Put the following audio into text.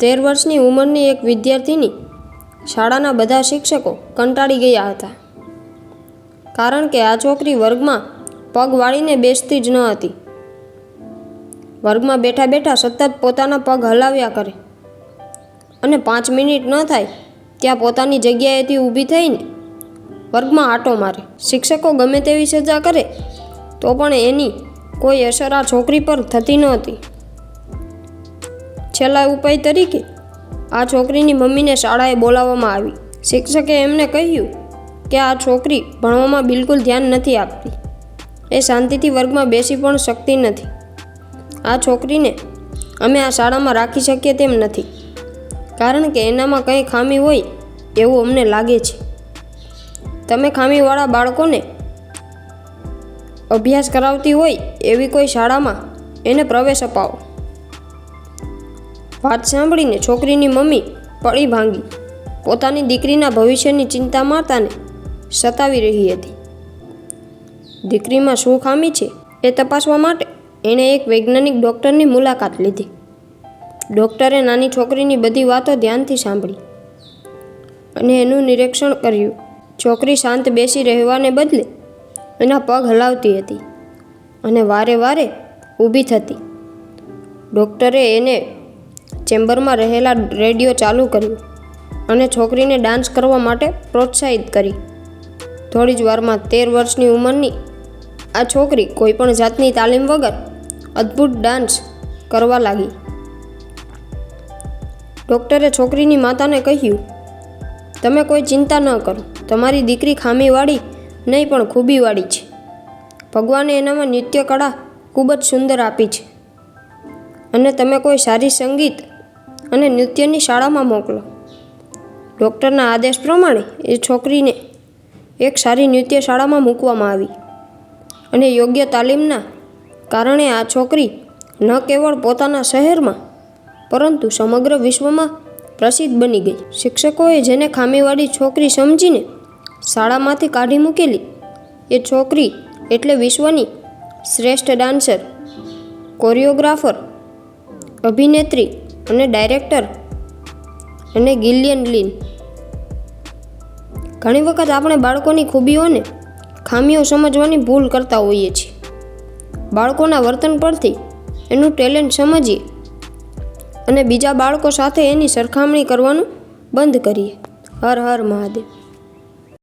તેર વર્ષની ઉંમરની એક વિદ્યાર્થીની શાળાના બધા શિક્ષકો કંટાળી ગયા હતા. કારણ કે આ છોકરી વર્ગમાં પગ વાળીને બેસતી જ ન હતી. વર્ગમાં બેઠા બેઠા સતત પોતાના પગ હલાવ્યા કરે અને પાંચ મિનિટ ન થાય ત્યાં પોતાની જગ્યાએથી ઊભી થઈને વર્ગમાં આટો મારે. શિક્ષકો ગમે તેવી સજા કરે તો પણ એની કોઈ અસર આ છોકરી પર થતી નહોતી છેલ્લા ઉપાય તરીકે આ છોકરીની મમ્મીને શાળાએ બોલાવવામાં આવી. શિક્ષકે એમને કહ્યું કે આ છોકરી ભણવામાં બિલકુલ ધ્યાન નથી આપતી. એ શાંતિથી વર્ગમાં બેસી પણ શકતી નથી. આ છોકરીને અમે આ શાળામાં રાખી શકીએ તેમ નથી. કારણ કે એનામાં કંઈ ખામી હોય એવું અમને લાગે છે. તમે ખામીવાળા બાળકોને અભ્યાસ કરાવતી હોય એવી કોઈ શાળામાં એને પ્રવેશ અપાવો. વાત સાંભળીને છોકરીની મમ્મી પડી ભાંગી. પોતાની દીકરીના ભવિષ્યની ચિંતા માતાને સતાવી રહી હતી. દીકરીમાં શું ખામી છે એ તપાસવા માટે એણે એક વૈજ્ઞાનિક ડૉક્ટરની મુલાકાત લીધી. ડૉક્ટરે નાની છોકરીની બધી વાતો ધ્યાનથી સાંભળી અને એનું નિરીક્ષણ કર્યું. છોકરી શાંત બેસી રહેવાને બદલે એના પગ હલાવતી હતી અને વારે વારે ઊભી થતી. ડૉક્ટરે એને ચેમ્બરમાં રહેલા રેડિયો ચાલુ કર્યું અને છોકરીને ડાન્સ કરવા માટે પ્રોત્સાહિત કરી. થોડી જ વારમાં તેર વર્ષની ઉંમરની આ છોકરી કોઈપણ જાતની તાલીમ વગર અદ્ભુત ડાન્સ કરવા લાગી. ડૉક્ટરે છોકરીની માતાને કહ્યું, તમે કોઈ ચિંતા ન કરો, તમારી દીકરી ખામીવાળી નહીં પણ ખૂબીવાળી છે. ભગવાને એનામાં નૃત્ય કળા ખૂબ જ સુંદર આપી છે. અને તમે કોઈ સારી સંગીત અને નૃત્યની શાળામાં મોકલો. ડૉક્ટરના આદેશ પ્રમાણે એ છોકરીને એક સારી નૃત્ય શાળામાં મૂકવામાં આવી. અને યોગ્ય તાલીમના કારણે આ છોકરી ન કેવળ પોતાના શહેરમાં, પરંતુ સમગ્ર વિશ્વમાં પ્રસિદ્ધ બની ગઈ. શિક્ષકોએ જેને ખામીવાળી છોકરી સમજીને શાળામાંથી કાઢી મૂકેલી, એ છોકરી એટલે વિશ્વની શ્રેષ્ઠ ડાન્સર, કોરિયોગ્રાફર, અભિનેત્રી અને ડાયરેક્ટર અને ગિલિયન લિન. ઘણી વખત આપણે બાળકોની ખૂબીઓને ખામીઓ સમજવાની ભૂલ કરતા હોઈએ છીએ. બાળકોના વર્તન પરથી એનું ટેલેન્ટ સમજીએ અને બીજા બાળકો સાથે એની સરખામણી કરવાનું બંધ કરીએ. હર હર મહાદેવ.